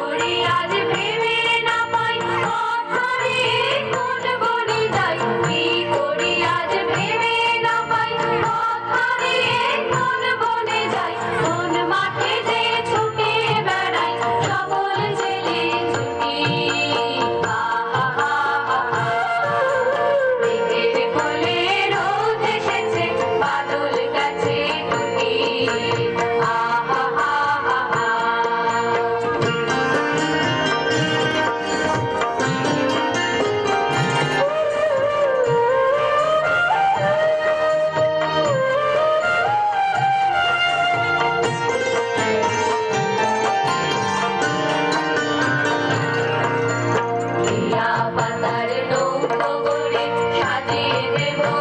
করি আজ ভেবে Amen.